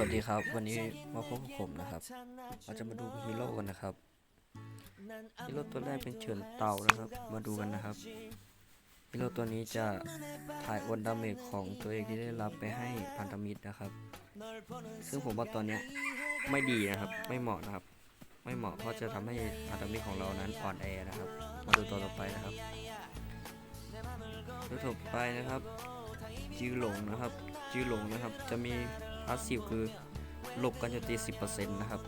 วัสดีครับ วันนี้มาพบกับผมนะครับ เราจะมาดูฮีโร่กันนะครับฮีโร่ตัวแรกเป็นเฉินเต่านะครับ มาดูกันนะครับฮีโร่ตัวนี้จะถ่ายโอนดาเมจของตัวเองที่ได้รับไปให้พันธมิตรนะครับ ซึ่งผมว่าตัวเนี้ไม่ดีนะครับ ไม่เหมาะนะครับ ไม่เหมาะเพราะจะทำให้พันธมิตรของเรานั้นอ่อนแอนะครับ มาดูตัวต่อไปนะครับตัวต่อไปนะครับจิวหลงนะครับจิวหลงนะครับ จะมี พาสซีฟคือหลบกันจมตี10%นะครับ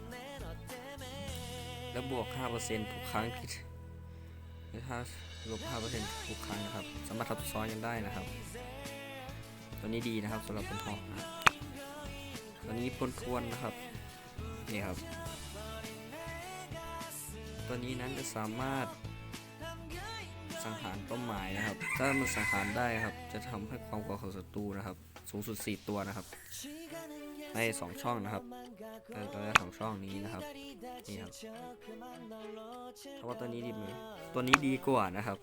แล้วบวก5%ทุกครั้งที่ถ้าลบ5%ทุกครั้งนะครับ สามารถทับซ้อนกันได้นะครับ ตัวนี้ดีนะครับสำหรับเป็นหอกนะตัวนี้พลทวนนะครับ นี่ครับ ตัวนี้นั้นจะสามารถสังหารเป้าหมายนะครับ ถ้ามันสังหารได้ครับ จะทำให้ความกลัวของศัตรูนะครับ สูงสุด 4 ตัวนะครับใน2ช่องนะครับในตัวแรกของช่องนี้นะครับนี่ครับเพราะว่าตัวนี้ดีไหมตัวนี้ดีกว่านะครับ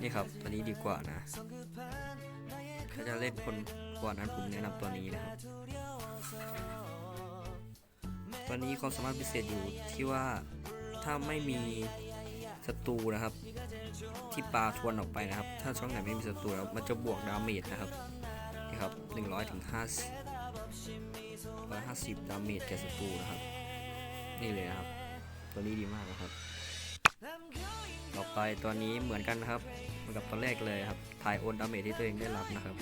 นี่ครับตัวนี้ดีกว่านะถ้าจะเล่นคนกว่านั้นผมแนะนำตัวนี้นะครับตัวนี้ความสามารถพิเศษอยู่ที่ว่าถ้าไม่มีศัตรูนะครับ ที่ปลาทวนออกไปนะครับ ถ้าช่องไหนไม่มีศัตรูแล้วมันจะบวกดาเมจนะครับ นี่ครับ100ถึง50 150 ดาเมจแก่ศัตรูนะครับ นี่เลยนะครับ ตัวนี้ดีมากนะครับ ต่อไปตัวนี้เหมือนกันนะครับเหมือนกับตัวแรกเลยครับถ่ายโอนดาเมจที่ตัวเองได้รับนะครับ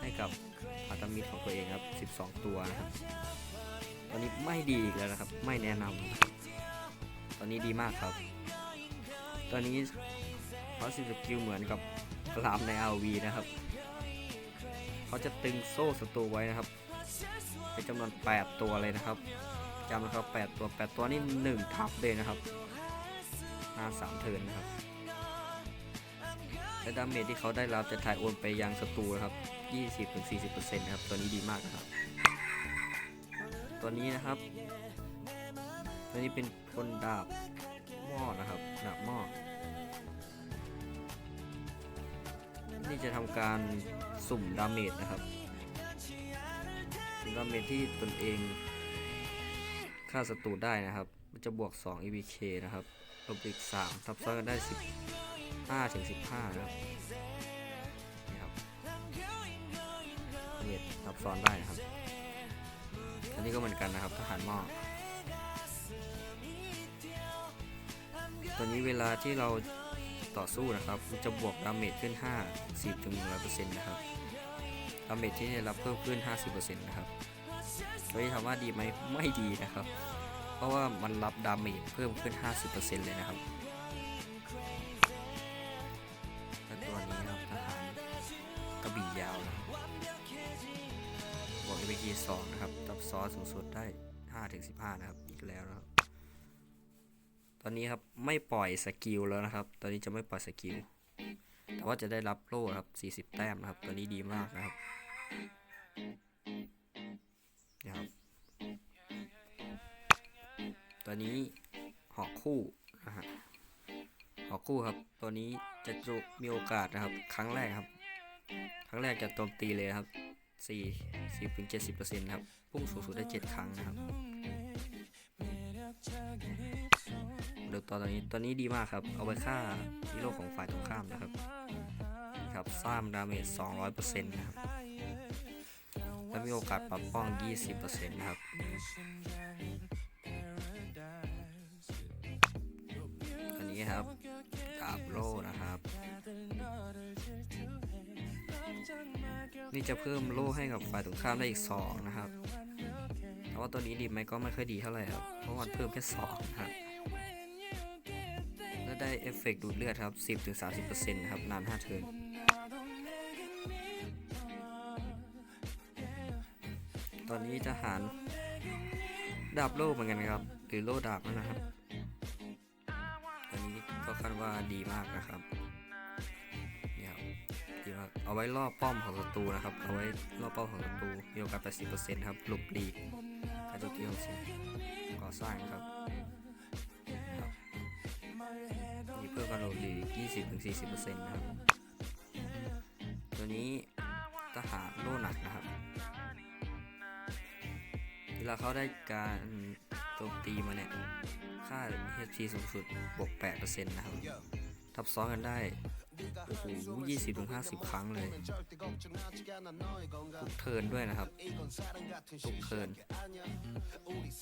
ให้กับพันธมิตรของตัวเองครับ 12 ตัวนะครับตอนนี้ไม่ดีอีกแล้วนะครับ ไม่แนะนำตอนนี้ดีมากครับ ตอนนี้เพาสซีฟสกิลเหมือนกับลามใน RV นะครับ เขาจะตึงโซ่ศัตรูไว้นะครับเป็นจำนวน 8 ตัวเลยนะครับจำนะครับ 8 ตัว 8 ตัวนี่1ทับเลยนะครับหน้า3เทินนะครับและดาเมจที่เขาได้รับจะถ่ายโอนไปยังศัตรูนะครับ 20-40%นะครับ ตัวนี้ดีมากนะครับ ตัวนี้นะครับ ตัวนี้เป็นพลดาบหม้อนะครับดาบหม้อนี่จะทำการ สุ่มดาเมจนะครับสุ่มดาเมจที่ตนเองฆ่าศัตรูได้นะครับ มันจะบวก 2 EVK นะครับลบอีก3ทับซ้อนกันได้ 15ถึง15 นะครับนี่ครับเวททับซ้อนได้นะครับ อันนี้ก็เหมือนกันนะครับทหารหม้อตัวนี้เวลาที่เรา ต่อสู้นะครับจะบวกดาเมจขึ้น 5 10ถึง100%นะครับดาเมจที่ได้รับเพิ่มขึ้น 50%นะครับโดยถามว่าดีไหมไม่ดีนะครับ เพราะว่ามันรับดาเมจเพิ่มขึ้น 50%เลยนะครับและตัวนี้นะครับทหารกระบี่ยาวนะครับบวก EVG 2นะครับ ตับซอสสูงสุดได้ 5-15 นะครับ อีกแล้วนะครับ ตอนนี้ครับไม่ปล่อยสกิลแล้วนะครับ ตอนนี้จะไม่ปล่อยสกิล แต่ว่าจะได้รับโล่ครับ 40 แต้มนะครับตัวนี้ดีมากนะครับนี่ครับตัวนี้หอกคู่นะฮะหอกคู่ครับ ตัวนี้จะจุมีโอกาสนะครับ ครั้งแรกครับ ครั้งแรกจะโจมตีเลยครับ4 10ถึง70%นะครับ พุ่งสูงสุดได้ 7 ครั้งนะครับ ตอนนี้ตอนนี้ดีมากครับ เอาไว้ฆ่าฮีโร่ของฝ่ายตรงข้ามนะครับ ครับสร้างดาเมจ 200%นะครับ และมีโอกาสปรับป้อง 20%นะครับอันนี้ครับดาบโล่นะครับ นี่จะเพิ่มโล่ให้กับฝ่ายตรงข้ามได้อีก 2 นะครับแต่ว่าตัวนี้ดีไหมก็ไม่ค่อยดีเท่าไหร่ครับ เพราะมันเพิ่มแค่2นะครับ ได้เอฟเฟกต์ดูดเลือดครับ 10-30%นะครับ นาน 5 เทิร์นตอนนี้ทหารดาบโล่เหมือนกันครับ หรือโล่ดาบนะครับ ตอนนี้ก็คาดว่าดีมากนะครับนี่ครับดีมากเอาไว้ล่อป้อมของศัตรูนะครับ เอาไว้ล่อป้าของศัตรูมีโอกาส80%ครับหลบหลีกการโจมตีของสิ่งก่อสร้างครับ พิ่มการโหลดหลีก20-40%นะครับ ตัวนี้ทหารโล่หนักนะครับ เวลาเขาได้การโจมตีมาเนี่ยค่า HP สูงสุดบวก8%นะครับ ทับซ้อนกันได้ โอ้โห20-50ครั้งเลยทุกเทินด้วยนะครับทุกเทิน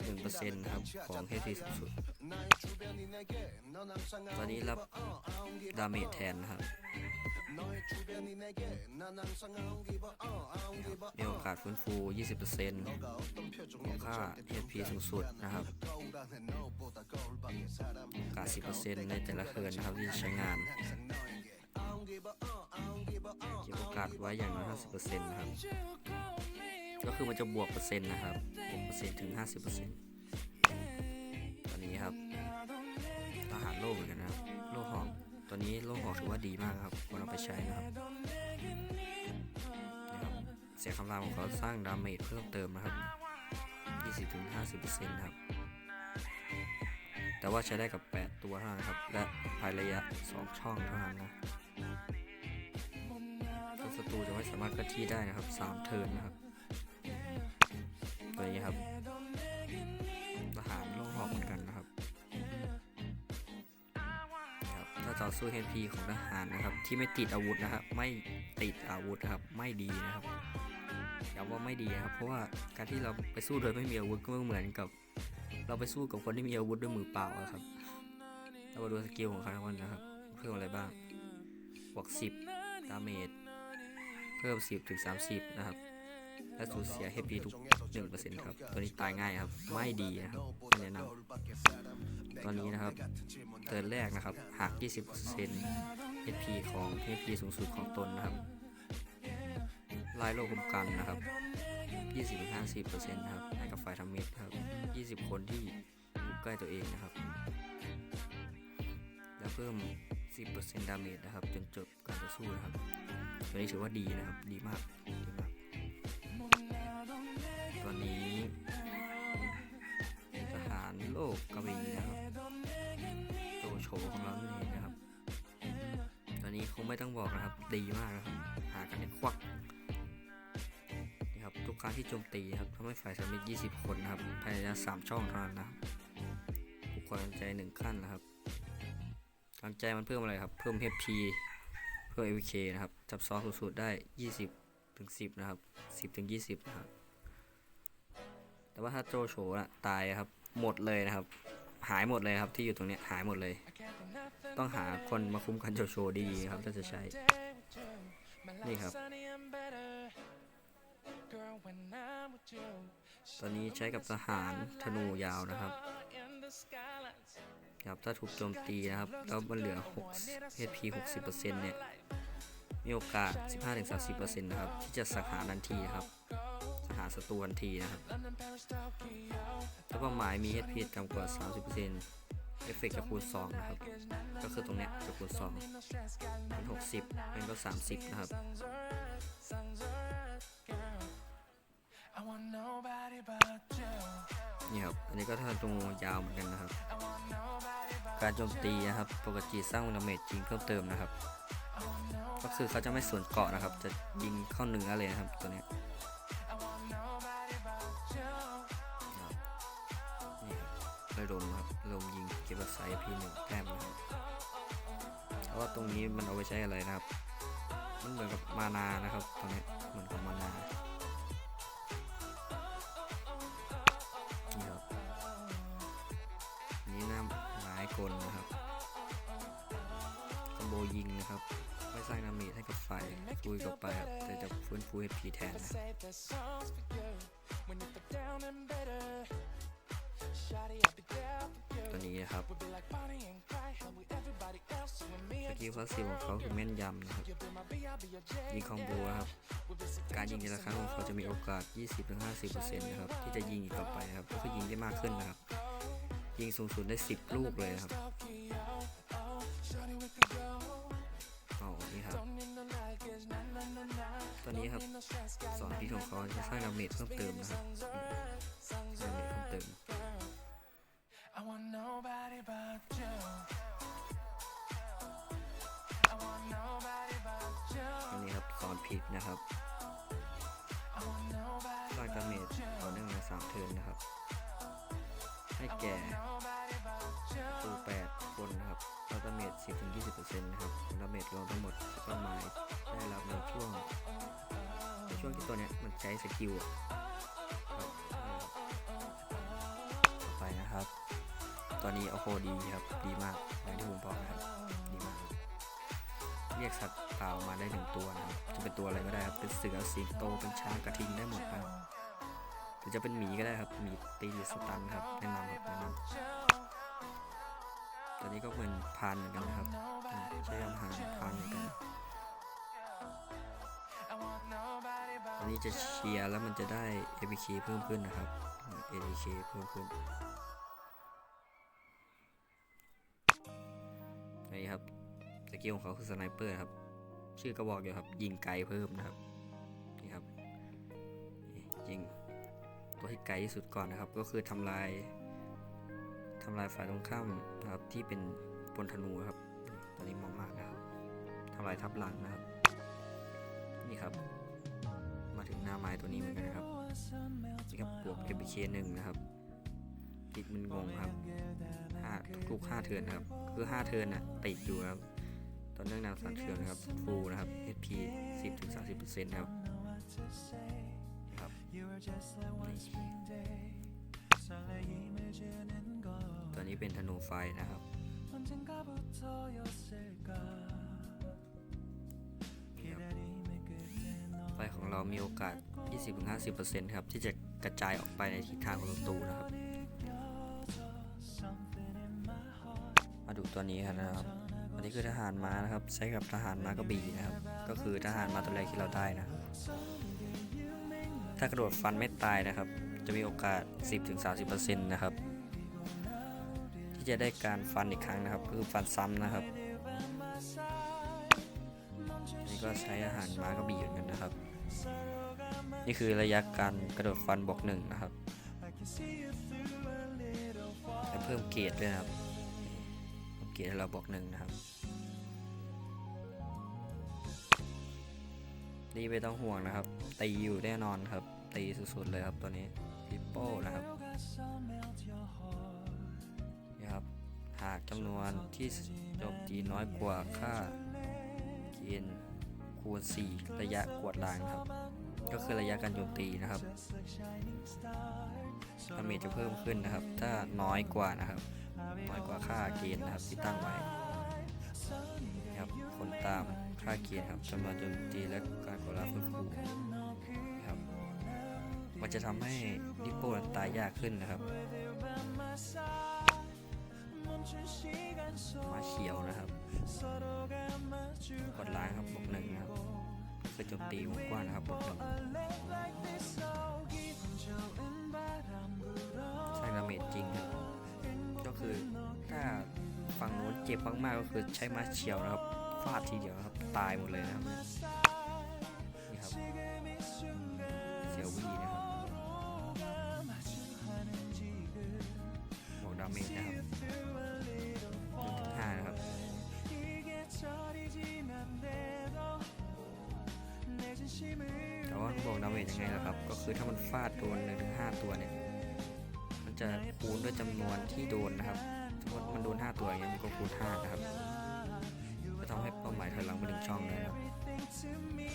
หนึ่งเปอร์น1%นะครับ ของ HP สูงสุดตอนนี้รับดาเมจแทนนะครับมีโอกาสฟื้นฟู 20%ของค่า HP สูงสุดนะครับโอกาส 10%ในแต่ละเทินนะครับที่ใช้งาน เก็บโอกาสไว้อย่างน้อย50%นะครับ ก็คือมันจะบวกเปอร์เซ็นต์นะครับบวกเปอร์เซ็นต์ถึง 50%ตอนนี้ครับทหารโล่เหมือนกันนะครับ โล่หอกตอนนี้โล่หอกถือว่าดีมากครับควรเอาไปใช้นะครับนี่ครับ เสียงคำรามของเขาสร้างดาเมจเพิ่มเติมนะครับ20-50%นะครับ แต่ว่าใช้ได้กับ 8 ตัวเท่านั้นครับ และภายระยะ 2 ช่องเท่านั้นนะ ซึ่งศัตรูจะไม่สามารถเคลื่อนที่ได้นะครับ3เทิร์นนะครับตัวนี้ครับทหารโล่หอกเหมือนกันนะครับครับถ้าต่อสู้ HP ของทหารนะครับ ที่ไม่ติดอาวุธนะครับ ไม่ติดอาวุธนะครับ ไม่ดีนะครับย้ำว่าไม่ดีนะครับ เพราะว่าการที่เราไปสู้โดยไม่มีอาวุธก็เหมือนกับ เราไปสู้กับคนที่มีอาวุธด้วยมือเปล่าครับเรามาดูสกิลของเขาทั้งวันนะครับ เพิ่มอะไรบ้างบวก10ดาเมจ เพิ่ม 10ถึง30 นะครับ และสูญเสีย HP ทุก 1%ครับ ตัวนี้ตายง่ายครับ ไม่ดีนะครับไม่แนะนำตอนนี้นะครับเทิร์นแรกนะครับหัก20% HP ของ HP สูงสุดของตนนะครับลายโลกคุมกันนะครับ 20-50%นะครับให้กับฝ่ายทำเม็ดครับ 20 คนที่อยู่ใกล้ตัวเองนะครับ แล้วเพิ่ม 10%ดาเมจนะครับ จนจบการต่อสู้นะครับ ตัวนี้ถือว่าดีนะครับ ดีมากดีมากตอนนี้ทหารโลกกระบี่นะครับโตโฉของเรานี่นเองนะครับตอนนี้คงไม่ต้องบอกนะครับ ดีมากนะครับ หากันได้ควักนี่ครับทุกครั้งที่โจมตีนะครับทำให้ฝ่ายสามิต20 คนนะครับภายในระยะ3ช่องเท่านั้นนะครับบุคคลใจหนึ่งขั้นนะครับกำลังใจมันเพิ่มอะไรครับ เพิ่ม HP เพิ่ม AVK นะครับ จับซ้อนสูงสุดได้ 20ถึง10 นะครับ 10ถึง20นะครับ แต่ว่าถ้าโจโฉอะตายอะครับ หมดเลยนะครับ หายหมดเลยครับที่อยู่ตรงนี้หายหมดเลย ต้องหาคนมาคุ้มกันโจโฉดีครับถ้าจะใช้ นี่ครับ ตอนนี้ใช้กับทหารธนูยาวนะครับครับถ้าถูกโจมตีนะครับ แล้วมันเหลือ6 HP 60%เนี่ย มีโอกาส 15-30%นะครับที่จะสังหารทันทีนะครับสังหารศัตรูทันทีนะครับแล้วเป้าหมายมี HP ต่ำกว่า 30%เอฟเฟกต์จะคูณ2นะครับ ก็คือตรงเนี้ยจะคูณ2เป็น60เป็นก็ 30 นะครับ นี่ครับ อันนี้ก็ท่าตรงยาวเหมือนกันนะครับ การโจมตีนะครับ ปกติสร้างดาเมจจริงเพิ่มเติมนะครับ ก็คือเขาจะไม่สวนเกาะนะครับ จะยิงเข้าเนื้อเลยนะครับตัวนี้นี่ครับระดมครับลมยิงเก็บสายพีหนึ่งแต้มนะครับเพราะว่าตรงนี้มันเอาไปใช้อะไรนะครับ มันเหมือนกับมานานะครับตรงนี้เหมือนกับมานา สร้างดาเมจให้กับไฟฟุยกับไปครับแต่จะฟื้นฟู HP แทนนะตัวนี้นะครับสกิลพาสซีฟของเขาคือแม่นยำนะครับยิงคอมโบนะครับ การยิงแต่ละครั้งของเขาจะมีโอกาส 20-50%นะครับที่จะยิงอีกต่อไปนะครับก็คือยิงได้มากขึ้นนะครับ ยิงสูงสุดได้ 10 ลูกเลยนะครับ นนี้ครับสอนพีของเขาจะสร้างดาเมจเพิ่มเติมนะครับดาเมจเพิ่มเติมอันนี้ครับสอนผิดนะครับสร้างดาเมจต่อเนื่องมาสามเทิร์นนะครับแก่ตูแปดคนนะครับ แล้วดาเมจ 10-20%นะครับดาเมจรวมทั้งหมดเป้าหมายได้รับในช่วงในช่วงที่ตัวเนี้ยมันใช้สกิลต่อไปนะครับ ตอนนี้โอโหดีครับ ดีมากอย่างที่ผมบอกนะครับ ดีมาก เรียกสัตว์ป่ามาได้หนึ่งตัวนะครับจะเป็นตัวอะไรก็ได้ครับ เป็นเสือสิงโต เป็นช้างกระทิงได้หมดครับหรือจะเป็นหมีก็ได้ครับ หมีตีสตันครับแนะนำครับแนะนำ ตอนนี้ก็เหมือนพานเหมือนกันนะครับใช้อาหารพานเหมือนกันอันนี้จะเชียร์แล้วมันจะได้ APK เพิ่มขึ้นนะครับอืม APK เพิ่มขึ้นนี่ครับสกิลของเขาคือสไนเปอร์ครับ ชื่อก็บอกอยู่ครับ ยิงไกลเพิ่มนะครับนี่ครับยิงตัวที่ไกลที่สุดก่อนนะครับ ก็คือทำลาย ทำลายฝ่ายตรงข้ามนะครับที่เป็นปนธนูครับตัวนี้มากมากนะครับทำลายทับหลังนะครับ นี่ครับ มาถึงหน้าไม้ตัวนี้เหมือนกันนะครับนี่ครับบวก MBK หนึ่งนะครับติดมันงงครับห้าทุกห้าเทิร์นครับ คือห้าเทิร์นน่ะติดอยู่ครับตอนเนื่องแนวสันเชิงนะครับฟูนะครับ HP 10ถึง30เปอร์เซ็นต์ครับครับ นี่ตัวนี้เป็นธนูไฟนะครับนี่ครับ ไฟของเรามีโอกาส 20-50%ครับ ที่จะกระจายออกไปในทิศทางของศัตรูนะครับ มาดูตัวนี้กันนะครับ อันนี้คือทหารม้านะครับ ใช้กับทหารม้ากระบี่นะครับ ก็คือทหารม้าตัวแรกที่เราได้นะครับ ถ้ากระโดดฟันไม่ตายนะครับ จะมีโอกาส 10-30%นะครับ ที่จะได้การฟันอีกครั้งนะครับ คือฟันซ้ำนะครับนนี้ก็ใช้อาหารม้ากระบี่เหมือนกันนะครับ นี่คือระยะการกระโดดฟันบวกหนึ่งนะครับและเพิ่มเกรดด้วยนะครับเกียร์ให้เราบอกหนึ่งนะครับนี่ไม่ต้องห่วงนะครับ ตีอยู่แน่นอนครับ ตีสุดๆเลยครับตัวนี้ปิปโป้นะครับ นี่ครับ หากจำนวนที่โจมตีน้อยกว่าค่าเกณฑ์คูณ4ระยะกวดล้างครับ ก็คือระยะการโจมตีนะครับดาเมจจะเพิ่มขึ้นนะครับ ถ้าน้อยกว่านะครับ น้อยกว่าค่าเกณฑ์นะครับที่ตั้งไว้นะครับคนตามค่าเกณฑ์ครับจำนวนโจมตีและการกดรับฟื้นฟูนะครับมันจะทำให้ดิปโป้ตายยากขึ้นนะครับ มาเขียวนะครับ กดล้างครับบวกหนึ่งนะครับคือโจมตีวงกว้างนะครับบวกหนึ่งสร้างดาเมจจริงครับก็คือถ้าฝั่งโน้นเจ็บมากๆก็คือใช้มาเฉียวนะครับฟาดทีเดียวครับตายหมดเลยนะครับ จะคูณด้วยจำนวนที่โดนนะครับ สมมติมันโดน 5 ตัวอย่างเงี้ยมันก็คูณ 5 นะครับก็ทำให้เป้าหมายถอยหลังไปหนึ่งช่องเลยนะครับ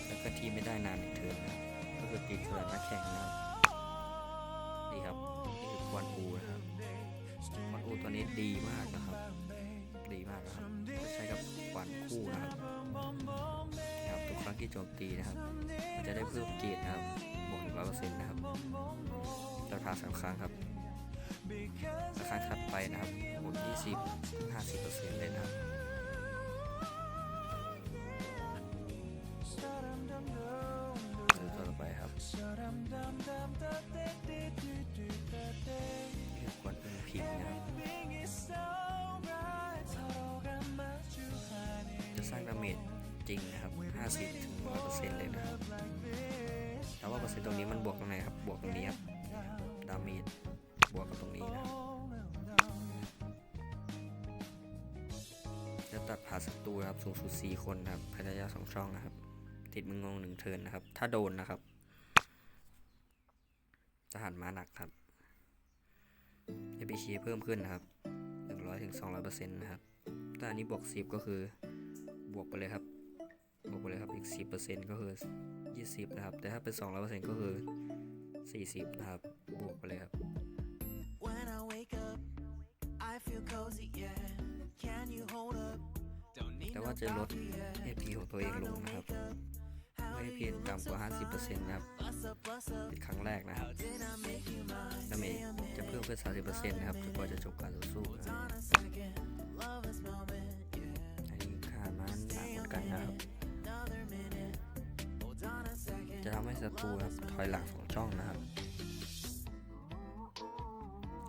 แล้วก็ทีไม่ได้นานอีกเทิร์นนะครับก็คือตีเทิร์นนักแข่งนะครับนี่ครับนี่คือควันอูนะครับควันอูตัวนี้ดีมากนะครับ ดีมากนะครับใช้กับควันคู่นะครับนะครับทุกครั้งที่โจมตีนะครับ มันจะได้เพิ่มเกียรตินะครับบวกหนึ่งร้อยเปอร์เซ็นต์นะครับราคาสามครั้งครับ ราคาถัดไปนะครับบวก20-50เปอร์เซ็นต์เลยนะครับซื้อตัวต่อไปครับนี่คือกวนเป็นพิมพ์นะครับจะสร้างดาเมจจริงนะครับ 50ถึง100เปอร์เซ็นต์เลยนะครับแต่ว่าเปอร์เซ็นต์ตรงนี้มันบวกตรงไหนครับ บวกตรงนี้ครับ ดาเมจ บวกกับตรงนี้นะจะตัดผ่าศัตรูนะครับสูงสุด 4 คนนะครับภายในระยะสองช่องนะครับ ติดมืองงหนึ่งเทินนะครับ ถ้าโดนนะครับจะหันมาหนักครับ APC เพิ่มขึ้นนะครับ 100ถึง200%นะครับถ้าอันนี้บวก 10 ก็คือบวกไปเลยครับ บวกไปเลยครับ อีก 10%ก็คือ 20 นะครับ แต่ถ้าเป็น 200%ก็คือ 40 นะครับ บวกไปเลยครับ Don't need แต่ no ว่าจะลด AP ของตัวเองลงนะครับ ไม่ do ให้เพียงต่ำกว่า 50%นะครับเป็นครั้งแรกนะครับ Did I make you mine? ดาเมจจะเพิ่มขึ้น 30%นะครับจนกว่าจะจบการต่อสู้นะครับอันนี้ค่ามันหนักกันนะครับ จะทำให้ศัตรูครับถอยหลังสองช่องนะครับ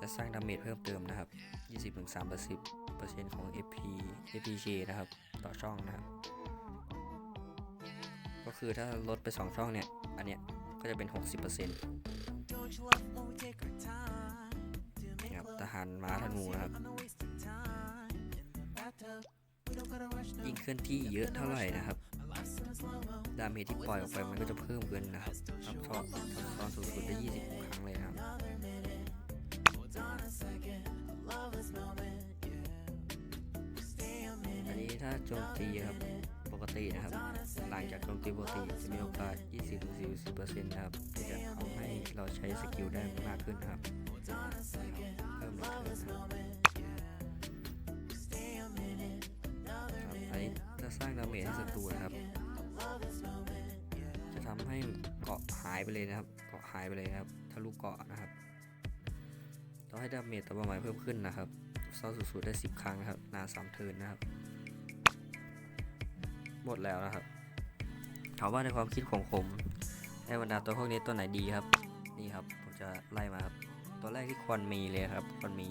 จะสร้างดาเมจเพิ่มเติมนะครับ 20-30%ของ FP FPG นะครับ ต่อช่องนะครับ ก็คือถ้าลดไป 2 ช่องเนี่ย อันเนี้ยก็จะเป็น 60% Don't you love when we take our time to นี่ make ครับทหารม้าธนูนะครับ ยิ่งเคลื่อนที่เยอะเท่าไหร่นะครับ ดาเมจที่ปล่อยออกไปมันก็จะเพิ่มขึ้นนะครับทำซ้อนทำซ้อนสูงสุดได้ 20 ครั้งเลยนะครับ ถ้าโจมตีครับปกตินะครับ หลังจากโจมตีปกติจะมีโอกาส 20-40%นะครับที่จะทำให้เราใช้สกิลได้มากขึ้นครับเพิ่มเร็ว Love ขึ้น this นะครับครับ minute. อันนี้จะสร้างดาเมจให้ศัตรูนะครับ จะทำให้เกาะหายไปเลยนะครับ เกาะหายไปเลยนะครับ ทะลุเกาะนะครับต่องให้ดาเมจต่อเป้าหมายเพิ่มขึ้นนะครับซ้อนสูงๆได้ 10 ครั้งนะครับ นาน3เทิร์นนะครับ หมดแล้วนะครับ ถามว่าในความคิดของผมในบรรดาตัวพวกนี้ตัวไหนดีครับ นี่ครับผมจะไล่มาครับ ตัวแรกที่ควรมีเลยครับควรมี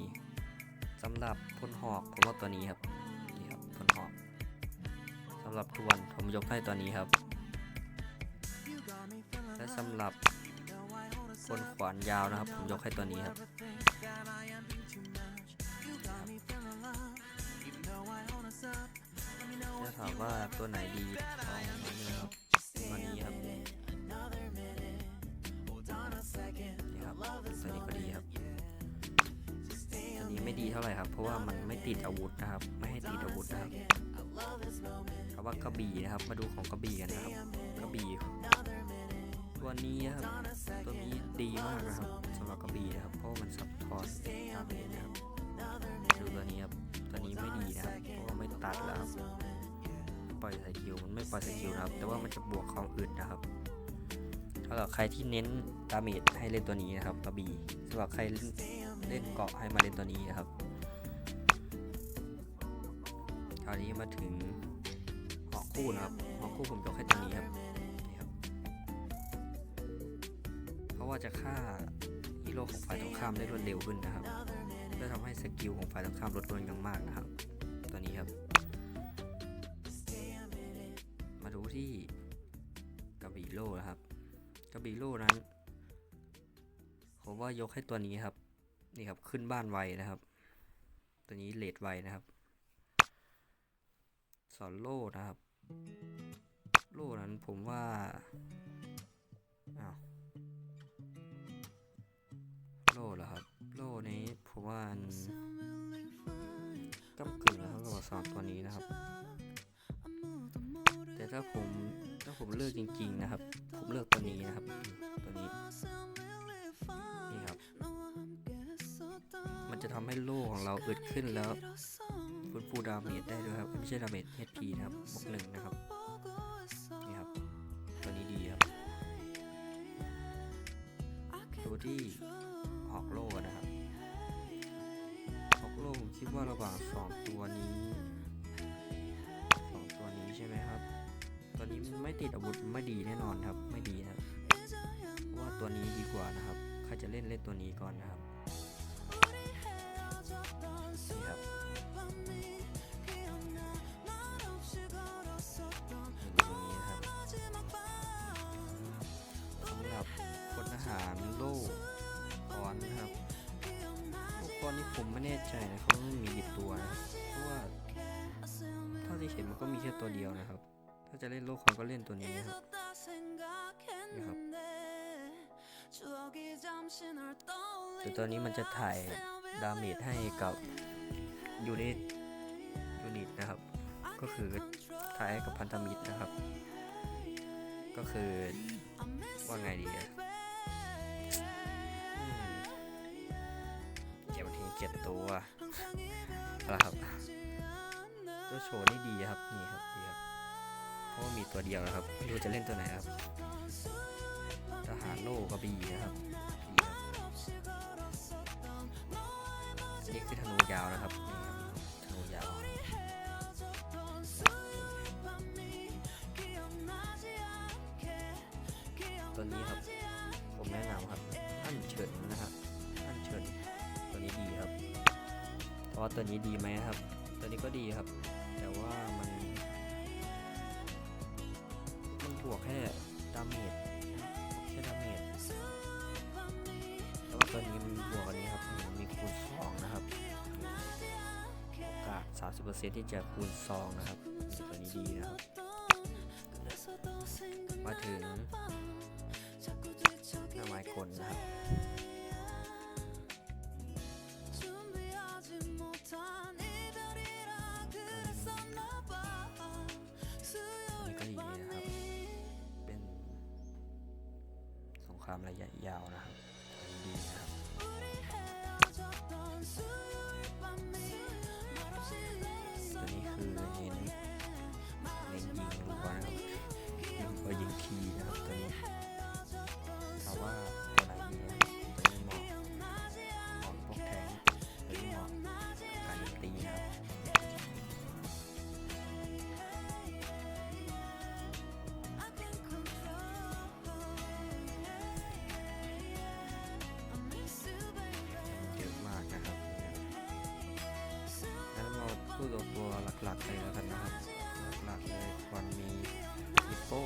สำหรับพลหอกผมว่าตัวนี้ครับนี่ครับพลหอกสำหรับทวนผมยกให้ตัวนี้ครับ และสำหรับคนขวานยาวนะครับ ผมยกให้ตัวนี้ครับ ว่าตัวไหนดีของมันนะครับตัวนี้ครับนี่ครับตัวนี้ก็ดีครับตัวนี้ไม่ดีเท่าไหร่ครับ เพราะว่ามันไม่ติดอาวุธนะครับ ไม่ให้ติดอาวุธนะครับคำว่ากระบี่นะครับ มาดูของกระบี่กันนะครับกระบี่ตัวนี้นะครับตัวนี้ดีมากนะครับสำหรับกระบี่นะครับ เพราะมันซับทอร์ดาเมจนะครับดูตัวนี้ครับตัวนี้ไม่ดีนะครับเพราะว่าไม่ตัดแล้วครับ ปล่อยสกิลมันไม่ปล่อยสกิลนะครับ แต่ว่ามันจะบวกความอึดนะครับสำหรับใครที่เน้นดาเมจให้เล่นตัวนี้นะครับกระบี่สำหรับใครเล่นเกาะให้มาเล่นตัวนี้นะครับคราวนี้มาถึงหอกคู่นะครับหอกคู่ผมยกให้ตัวนี้ครับนี่ครับ เพราะว่าจะฆ่าฮีโร่ของฝ่ายตรงข้ามได้รวดเร็วขึ้นนะครับเพื่อทำให้สกิลของฝ่ายตรงข้ามลดลงอย่างมากนะครับ ที่กระบี่โล่นะครับกระบี่โล่นั้น ผมว่ายกให้ตัวนี้ครับ นี่ครับขึ้นบ้านไวนะครับ ตัวนี้เลดไวนะครับ สอนโล่นะครับ โล่นั้นผมว่าอ้าวโล่เหรอครับ โล่นี้ผมว่ามันก้ากึ่งนะครับระหว่างสองตัวนี้นะครับแต่ ถ้าผมถ้าผมเลือกจริง ๆนะครับ ผมเลือกตัวนี้นะครับตัวนี้นี่ครับ มันจะทำให้โล่ของเราอึดขึ้นแล้วฟื้นฟูดาเมจได้ด้วยครับไม่ใช่ดาเมจ HP นะครับบวกหนึ่งนะครับนี่ครับตัวนี้ดีครับดูที่หอกโล่กันนะครับหอกโล่ผมคิดว่าระหว่างสองตัว ติดอาวุธไม่ดีแน่นอนครับ ไม่ดีนะว่าตัวนี้ดีกว่านะครับใครจะเล่นเล่นตัวนี้ก่อนนะครับนี่ครับดูตัวนี้นะครับสำหรับพลทหารโล่ก้อนนะครับตอนนี้ผมไม่แน่ใจนะครับว่ามีกี่ตัวนะเพราะว่าเท่าที่เห็นมันก็มีแค่ตัวเดียวนะครับ ถ้าจะเล่นโลกคนก็เล่นตัวนี้นะครับนี่ครับแต่ตัวนี้มันจะถ่ายดาเมจให้กับยูนิตยูนิตนะครับ ก็คือถ่ายให้กับพันธมิตรนะครับ ก็คือว่าไงดีอะเก็บทิ้งเจ็บตัวนะครับตัวโชว์นี่ดีครับ นี่ครับดีครับ เพราะมีตัวเดียวนะครับไม่รู้จะเล่นตัวไหนครับทหารโลกระบี่นะครับดีครับนี่คือธนูยาวนะครับธนูยาวตัวนี้ครับ ผมแนะนำครับอันเฉินนะครับอันเฉินตัวนี้ดีครับ เพราะตัวนี้ดีไหมครับ ตัวนี้ก็ดีครับ จะคูณ2นะครับตัวนี้ดีนะครับ มาถึงหน้าไม้กลนะครับตัวนี้ก็ดีนะครับเป็นสงครามระยะยาวนะครับดีนะครับ ตัวนี้คือเน้นเน้นยิงรัวนะครับยิงรัวยิงทีนะครับตัวนี้แต่ว่า เราตัวตัวหลักๆเลยแล้วกันนะครับหลักๆเลยควรมีลิปโป้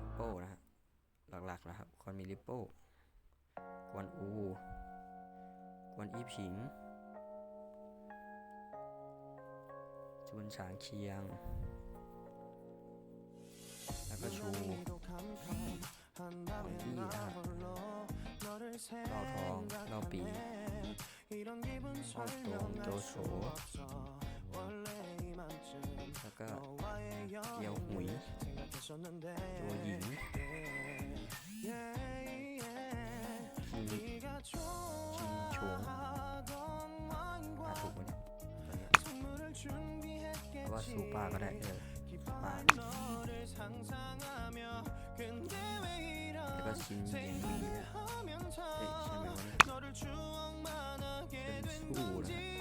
ลิปโป้นะฮะหลักๆนะครับควรมีลิปโป้กวนอูกวนอีผิงจุนฉางเคียง แล้วก็ชูหวังอี้นะฮะเล่าทองเล่าปี ฮ่องตงโจโฉแล้วก็เกียวหุยโยหญิงทีจีชงอ่าถูกไหมเนี่ยตัวเนี้ยหรือว่าซูปาก็ ได้เออซูปาแล้วก็ชินเยนวีนะเฮ้ยใช่ไหมวะเนี่ยเชิญชูนะเชิญชูเชิญ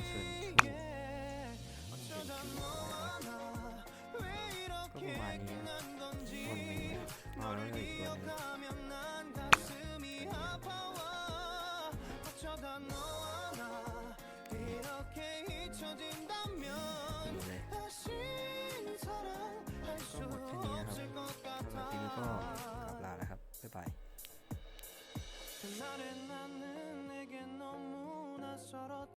그날의 나는 내게 너무나 서러